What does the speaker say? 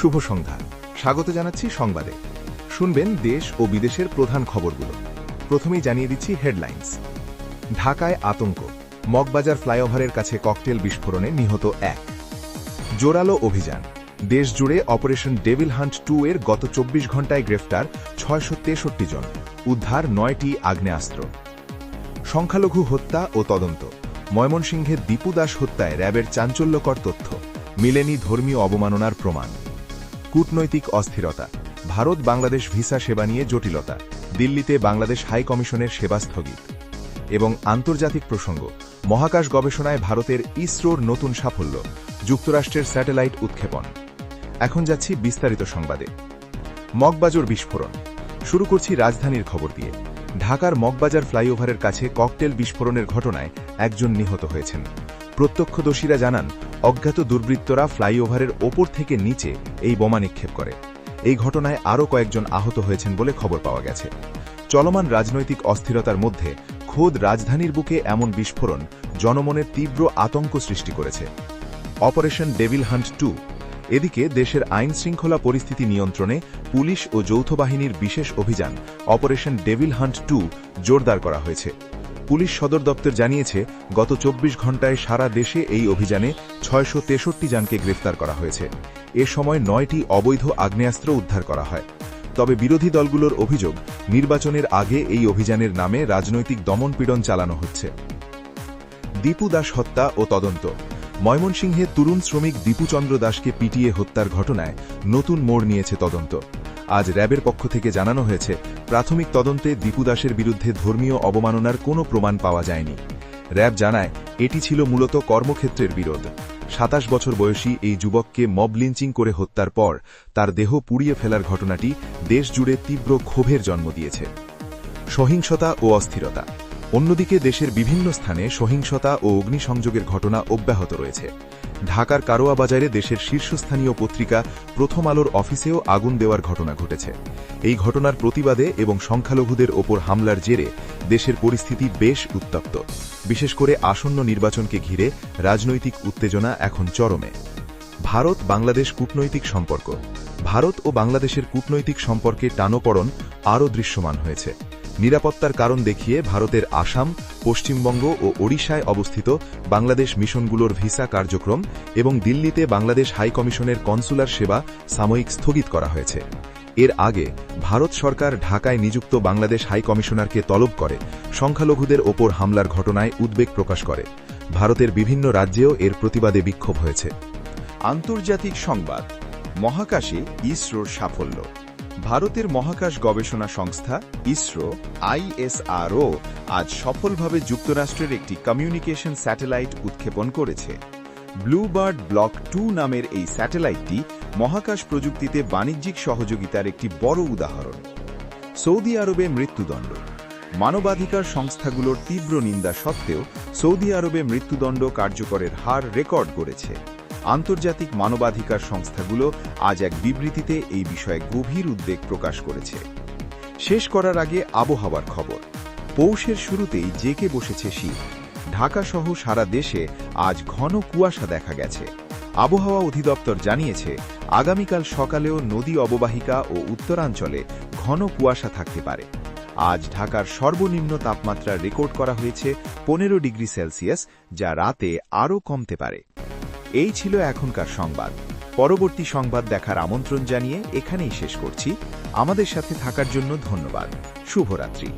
শুভ সন্ধ্যা। স্বাগত জানাচ্ছি সংবাদে। শুনবেন দেশ ও বিদেশের প্রধান খবরগুলো। প্রথমেই জানিয়ে দিচ্ছি হেডলাইন্স। ঢাকায় আতঙ্ক। মগবাজার ফ্লাইওভারের কাছে ককটেল বিস্ফোরণে নিহত এক। জোরালো অভিযান। দেশ জুড়ে অপারেশন ডেভিল হান্ট টু এর গত চব্বিশ ঘণ্টায় গ্রেফতার ছয়শো তেষট্টি জন। উদ্ধার নয়টি আগ্নেয়াস্ত্র। সংখ্যালঘু হত্যা ও তদন্ত। ময়মনসিংহের দীপু দাস হত্যায় র্যাবের চাঞ্চল্যকর তথ্য। মিলেনি ধর্মীয় অবমাননার প্রমাণ। কূটনৈতিক অস্থিরতা, ভারত বাংলাদেশ ভিসা সেবা নিয়ে জটিলতা, দিল্লিতে বাংলাদেশ হাই কমিশনের সেবা স্থগিত এবং আন্তর্জাতিক প্রসঙ্গ, মহাকাশ গবেষণায় ভারতের ইসরোর নতুন সাফল্য, যুক্তরাষ্ট্রের স্যাটেলাইট উৎক্ষেপণ। এখন যাচ্ছি বিস্তারিত সংবাদে। মগবাজর বিস্ফোরণ, শুরু করছি রাজধানীর খবর দিয়ে। ঢাকার মগবাজার ফ্লাইওভারের কাছে ককটেল বিস্ফোরণের ঘটনায় একজন নিহত হয়েছেন। প্রত্যক্ষদর্শীরা জানান, অজ্ঞাত দুর্বৃত্তরা ফ্লাইওভারের ওপর থেকে নিচে এই বোমা নিক্ষেপ করে। এই ঘটনায় আরও কয়েকজন আহত হয়েছেন বলে খবর পাওয়া গেছে। চলমান রাজনৈতিক অস্থিরতার মধ্যে খোদ রাজধানীর বুকে এমন বিস্ফোরণ জনমনের তীব্র আতঙ্ক সৃষ্টি করেছে। অপারেশন ডেভিল হান্ট টু, এদিকে দেশের আইন শৃঙ্খলা পরিস্থিতি নিয়ন্ত্রণে পুলিশ ও যৌথ বাহিনীর বিশেষ অভিযান অপারেশন ডেভিল হান্ট টু জোরদার করা হয়েছে। পুলিশ সদর দপ্তর জানিয়েছে, গত চব্বিশ ঘণ্টায় সারা দেশে এই অভিযানে ছয়শো তেষট্টি জনকে গ্রেফতার করা হয়েছে। এ সময় নয়টি অবৈধ আগ্নেয়াস্ত্র উদ্ধার করা হয়। তবে বিরোধী দলগুলোর অভিযোগ, নির্বাচনের আগে এই অভিযানের নামে রাজনৈতিক দমনপীড়ন চালানো হচ্ছে। দীপু দাস হত্যা ও তদন্ত। ময়মনসিংহে তরুণ শ্রমিক দীপুচন্দ্র দাসকে পিটিয়ে হত্যার ঘটনায় নতুন মোড় নিয়েছে তদন্ত। আজ র্যাবের পক্ষ থেকে জানানো হয়েছে প্রাথমিক তদন্তে দীপু দাসের বিরুদ্ধে ধর্মীয় অবমাননার কোনো প্রমাণ পাওয়া যায়নি। র্যাব জানায়, এটি ছিল মূলত কর্মক্ষেত্রের বিরোধ। সাতাশ বছর বয়সী এই যুবককে মব লিঞ্চিং করে হত্যার পর তার দেহ পুড়িয়ে ফেলার ঘটনাটি দেশজুড়ে তীব্র ক্ষোভের জন্ম দিয়েছে। সহিংসতা ও অস্থিরতা। অন্যদিকে দেশের বিভিন্ন স্থানে সহিংসতা ও অগ্নিসংযোগের ঘটনা অব্যাহত রয়েছে। ঢাকার কারোয়া বাজারে দেশের শীর্ষস্থানীয় পত্রিকা প্রথম আলোর অফিসেও আগুন দেওয়ার ঘটনা ঘটেছে। এই ঘটনার প্রতিবাদে এবং সংখ্যালঘুদের ওপর হামলার জেরে দেশের পরিস্থিতি বেশ উত্তপ্ত। বিশেষ করে আসন্ন নির্বাচনকে ঘিরে রাজনৈতিক উত্তেজনা এখন চরমে। ভারত, বাংলাদেশ কূটনৈতিক সম্পর্ক। ভারত ও বাংলাদেশের কূটনৈতিক সম্পর্কে টানোপড়ন আরও দৃশ্যমান হয়েছে। নিরাপত্তার কারণ দেখিয়ে ভারতের আসাম, পশ্চিমবঙ্গ ও ওড়িশায় অবস্থিত বাংলাদেশ মিশনগুলোর ভিসা কার্যক্রম এবং দিল্লিতে বাংলাদেশ হাই কমিশনের কনসুলার সেবা সাময়িক স্থগিত করা হয়েছে। এর আগে ভারত সরকার ঢাকায় নিযুক্ত বাংলাদেশ হাই কমিশনারকে তলব করে, সংখ্যালঘুদের ওপর হামলার ঘটনায় উদ্বেগ প্রকাশ করে। ভারতের বিভিন্ন রাজ্যেও এর প্রতিবাদে বিক্ষোভ হয়েছে। আন্তর্জাতিক সংবাদ, মহাকাশে ইসরোর সাফল্য। ভারতের মহাকাশ গবেষণা সংস্থা, ইসরো, আইএসআরও আজ সফলভাবে যুক্তরাষ্ট্রের একটি কমিউনিকেশন স্যাটেলাইট উৎক্ষেপণ করেছে। ব্লুবার্ড ব্লক টু নামের এই স্যাটেলাইটটি মহাকাশ প্রযুক্তিতে বাণিজ্যিক সহযোগিতার একটি বড় উদাহরণ। সৌদি আরবে মৃত্যুদণ্ড। মানবাধিকার সংস্থাগুলোর তীব্র নিন্দা সত্ত্বেও সৌদি আরবে মৃত্যুদণ্ড কার্যকরের হার রেকর্ড করেছে আন্তর্জাতিক মানবাধিকার সংস্থাগুলো আজ এক বিবৃতিতে এই বিষয়ে গভীর উদ্বেগ প্রকাশ করেছে। শেষ করার আগে আবহাওয়ার খবর। পৌষের শুরুতেই জেকে বসেছে শীত। ঢাকাসহ সারা দেশে আজ ঘন কুয়াশা দেখা গেছে। আবহাওয়া অধিদপ্তর জানিয়েছে, আগামীকাল সকালেও নদী অববাহিকা ও উত্তরাঞ্চলে ঘন কুয়াশা থাকতে পারে। আজ ঢাকার সর্বনিম্ন তাপমাত্রা রেকর্ড করা হয়েছে পনেরো ডিগ্রি সেলসিয়াস, যা রাতে আরও কমতে পারে। এই ছিল এখনকার সংবাদ। পরবর্তী সংবাদ দেখার আমন্ত্রণ জানিয়ে এখানেই শেষ করছি। আমাদের সাথে থাকার জন্য ধন্যবাদ। শুভরাত্রি।